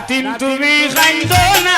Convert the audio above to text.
সাতিন তুমি খাইতো না।